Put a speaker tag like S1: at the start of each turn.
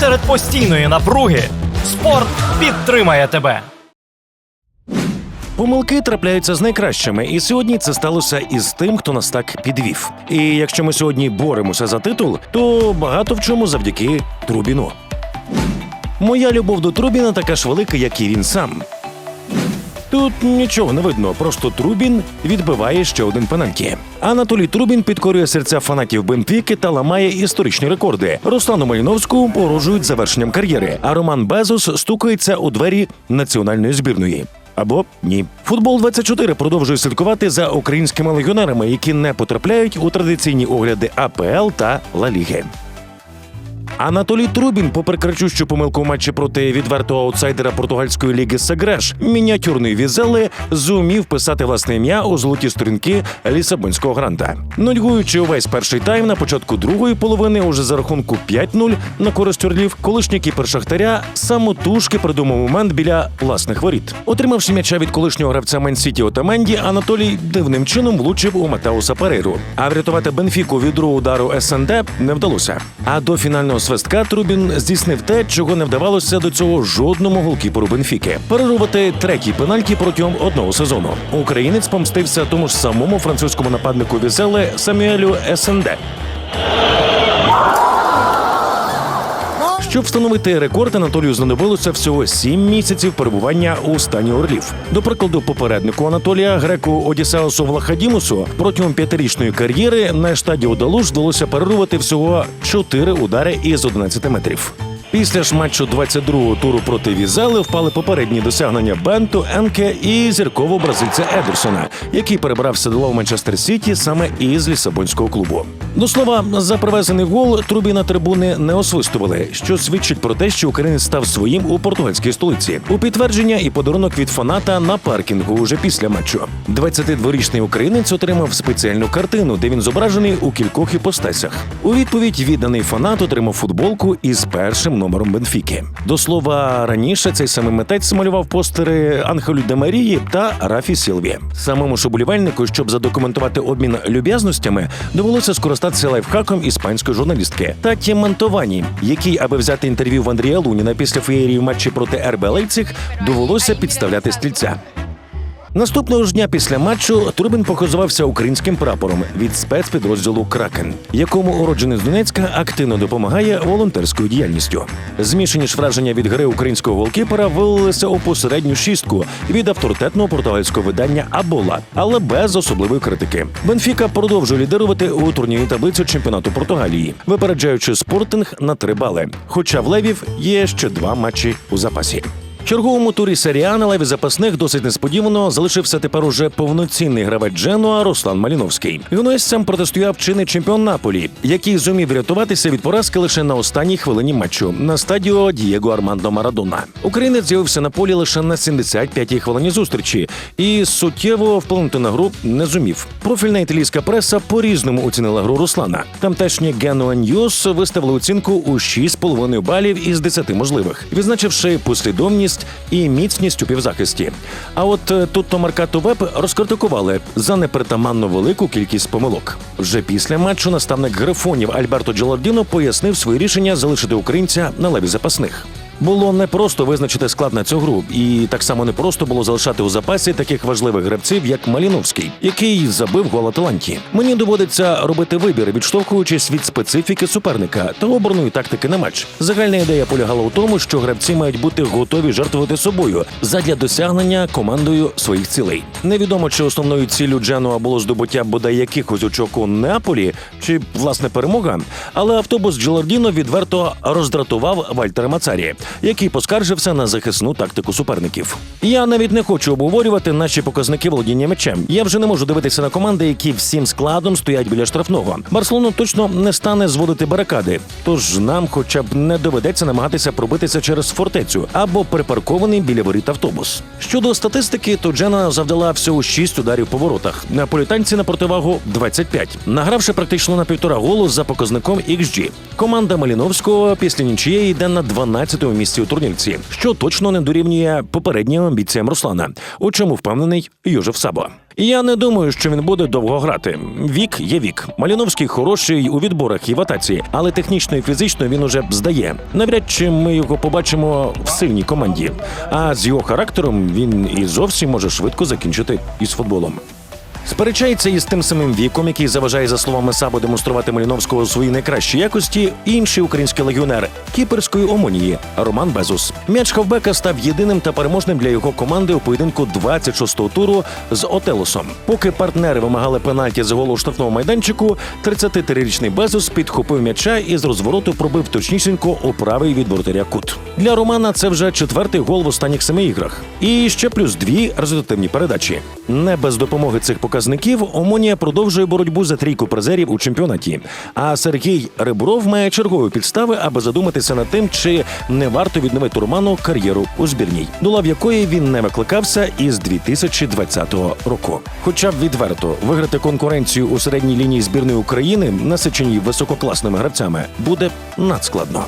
S1: Серед постійної напруги спорт підтримає тебе.
S2: Помилки трапляються з найкращими, і сьогодні це сталося із тим, хто нас так підвів. І якщо ми сьогодні боремося за титул, то багато в чому завдяки Трубіну. Моя любов до Трубіна така ж велика, як і він сам. Тут нічого не видно, просто Трубін відбиває ще один пенальті. Анатолій Трубін підкорює серця фанатів Бенфіки та ламає історичні рекорди. Руслану Маліновську порожують завершенням кар'єри, а Роман Безос стукається у двері національної збірної. Або ні. Футбол 24 продовжує слідкувати за українськими легіонерами, які не потрапляють у традиційні огляди АПЛ та Ла Ліги. Анатолій Трубін, попри кричущу помилку матчі проти відвертого аутсайдера португальської ліги Сегреш, мініатюрний візели зумів писати власне ім'я у золоті сторінки Лісабонського гранта. Нудьгуючи увесь перший тайм на початку другої половини, уже за рахунку 5-0 на користь орлів, колишній кіпер Шахтаря самотужки придумав момент біля власних воріт. Отримавши м'яча від колишнього гравця Менсіті Отаменді, Анатолій дивним чином влучив у Матеуса Перейру. А врятувати Бенфіку від другого удару СНД не вдалося. А до фінального свистка Трубін здійснив те, чого не вдавалося до цього жодному голкіпору Бенфіки перерувати третій пенальті протягом одного сезону. Українець помстився тому ж самому французькому нападнику Візели Самюелю СНД. Щоб встановити рекорд, Анатолію знадобилося всього сім місяців перебування у стані орлів. До прикладу, попереднику Анатолія греку Одіссеусу Влахадімусу протягом п'ятирічної кар'єри на штаді Удалуш вдалося перервати всього чотири удари із 11 метрів. Після ж матчу 22-го туру проти Візели впали попередні досягнення Бенту, Енке і зіркового бразильця Едерсона, який перебрався до Манчестер Сіті саме із лісабонського клубу. До слова, за привезений гол трубі на трибуни не освистували, що свідчить про те, що українець став своїм у португальській столиці. У підтвердження і подарунок від фаната на паркінгу уже після матчу. 22-річний українець отримав спеціальну картину, де він зображений у кількох іпостасях. У відповідь відданий фанат отримав футболку із першим номером Бенфіки. До слова, раніше цей самий митець малював постери Анхелю де Марії та Рафі Сілві. Самому ж щоб задокументувати обмін люб'язностями, довелося скористатися лайфхаком іспанської журналістки Таті Мантовані, якій, аби взяти інтерв'ю в Андрія Луніна після феєрії в матчі проти РБ Лейпциг, довелося підставляти стільця. Наступного ж дня після матчу Трубін похизувався українським прапором від спецпідрозділу Кракен, якому уроджений з Донецька активно допомагає волонтерською діяльністю. Змішані ж враження від гри українського голкіпера вилилися у посередню шістку від авторитетного португальського видання Абола, але без особливої критики. Бенфіка продовжує лідирувати у турнірній таблиці чемпіонату Португалії, випереджаючи спортинг на три бали. Хоча в левів є ще два матчі у запасі. Черговому турі серіа на леві запасних досить несподівано залишився тепер уже повноцінний гравець Дженуа Руслан Маліновський. Гонуесцям протистояв чинний чемпіон Наполі, який зумів врятуватися від поразки лише на останній хвилині матчу на стадіо Дієго Армандо Марадона. Українець з'явився на полі лише на 75-й хвилині зустрічі і суттєво вплинути на гру не зумів. Профільна італійська преса по-різному оцінила гру Руслана. Тамтешні Генуа Ньюс виставили оцінку у 6,5 балів із 10 можливих, відзначивши послідовність і міцність у півзахисті. А от е, тут то Маркато Веб розкритикували за непритаманно велику кількість помилок. Вже після матчу наставник грифонів Альберто Джолардіно пояснив своє рішення залишити українця на леві запасних. Було непросто визначити склад на цю гру, і так само непросто було залишати у запасі таких важливих гравців, як Маліновський, який забив гол Аталанті. Мені доводиться робити вибір, відштовхуючись від специфіки суперника та обраної тактики на матч. Загальна ідея полягала у тому, що гравці мають бути готові жертвувати собою задля досягнення командою своїх цілей. Невідомо, чи основною ціллю Дженуа було здобуття бодай якихось очок у Неаполі, чи власне перемога. Але автобус Джолардіно відверто роздратував Вальтера Мацарі який поскаржився на захисну тактику суперників. Я навіть не хочу обговорювати наші показники володіння м'ячем. Я вже не можу дивитися на команди, які всім складом стоять біля штрафного. Барселона точно не стане зводити барикади, тож нам, хоча б не доведеться намагатися пробитися через фортецю або припаркований біля воріт автобус. Щодо статистики, то Джена завдала всього 6 ударів по воротах. Наполітанці на противагу 25, награвши практично на півтора голу за показником XG. Команда Маліновського після нічиєї йде на 12-му місці у турнірці, що точно не дорівнює попереднім амбіціям Руслана, у чому впевнений Йожев Сабо. Я не думаю, що він буде довго грати. Вік є вік. Маліновський хороший у відборах і в атаці, але технічно і фізично він уже здає. Навряд чи ми його побачимо в сильній команді. А з його характером він і зовсім може швидко закінчити із футболом. Сперечається із тим самим віком, який заважає, за словами Сабо, демонструвати Маліновського свої найкращі якості, інший український легіонер кіперської омонії Роман Безус. М'яч хавбека став єдиним та переможним для його команди у поєдинку 26-го туру з Отелосом. Поки партнери вимагали пенальті з голу штрафного майданчику, 33-річний Безус підхопив м'яча і з розвороту пробив точнісінько у правий від воротаря кут. Для Романа це вже четвертий гол в останніх семи іграх. І ще плюс дві результативні передачі. Не без допомоги цих показників Омонія продовжує боротьбу за трійку призерів у чемпіонаті. А Сергій Рибров має чергові підстави, аби задуматися над тим, чи не варто відновити Роману кар'єру у збірній, до лав якої він не викликався із 2020 року. Хоча б відверто виграти конкуренцію у середній лінії збірної України, насиченій висококласними гравцями, буде надскладно.